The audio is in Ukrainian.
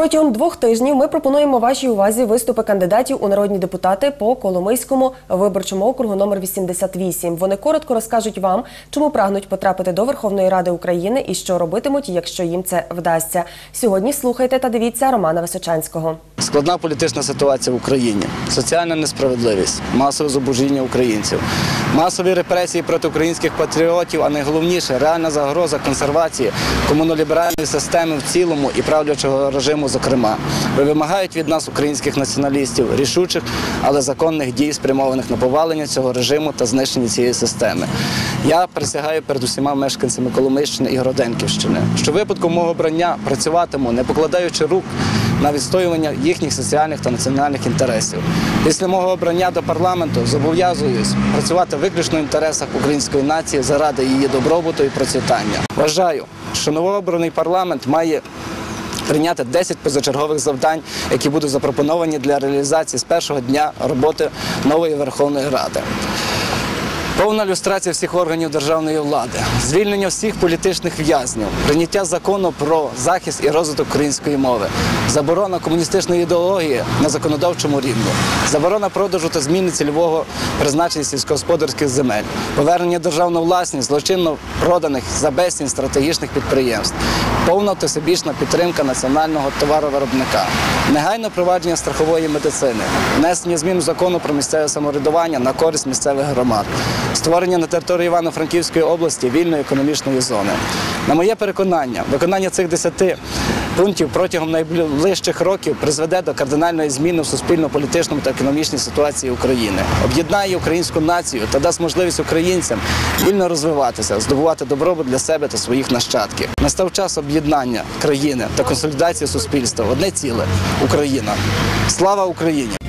Протягом двох тижнів ми пропонуємо вашій увазі виступи кандидатів у народні депутати по Коломийському виборчому округу номер 88. Вони коротко розкажуть вам, чому прагнуть потрапити до Верховної Ради України і що робитимуть, якщо їм це вдасться. Сьогодні слухайте та дивіться Романа Височанського. Складна політична ситуація в Україні, соціальна несправедливість, масове зубожіння українців, масові репресії проти українських патріотів, а найголовніше реальна загроза консервації комуноліберальної системи в цілому і правлячого режиму, зокрема, вимагають від нас, українських націоналістів, рішучих, але законних дій, спрямованих на повалення цього режиму та знищення цієї системи. Я присягаю перед усіма мешканцями Коломийщини і Гроденківщини, що в випадку мого обрання працюватиму, не покладаючи рук на відстоювання їхніх соціальних та національних інтересів. Після мого обрання до парламенту зобов'язуюсь працювати виключно в інтересах української нації заради її добробуту і процвітання. Вважаю, що новообраний парламент має прийняти 10 позачергових завдань, які будуть запропоновані для реалізації з першого дня роботи нової Верховної Ради. Повна люстрація всіх органів державної влади, звільнення всіх політичних в'язнів, прийняття закону про захист і розвиток української мови, заборона комуністичної ідеології на законодавчому рівні, заборона продажу та зміни цільового призначення сільськогосподарських земель, повернення державної власність злочинно проданих за безцінь стратегічних підприємств, повна та всебічна підтримка національного товаровиробника, негайне провадження страхової медицини, внесення змін закону про місцеве самоврядування на користь місцевих громад, створення на території Івано-Франківської області вільної економічної зони. На моє переконання, виконання цих 10 пунктів протягом найближчих років призведе до кардинальної зміни в суспільно-політичному та економічній ситуації України, об'єднає українську націю та дасть можливість українцям вільно розвиватися, здобувати добробут для себе та своїх нащадків. Настав час об'єднання країни та консолідації суспільства. Одне ціле Україна. Слава Україні!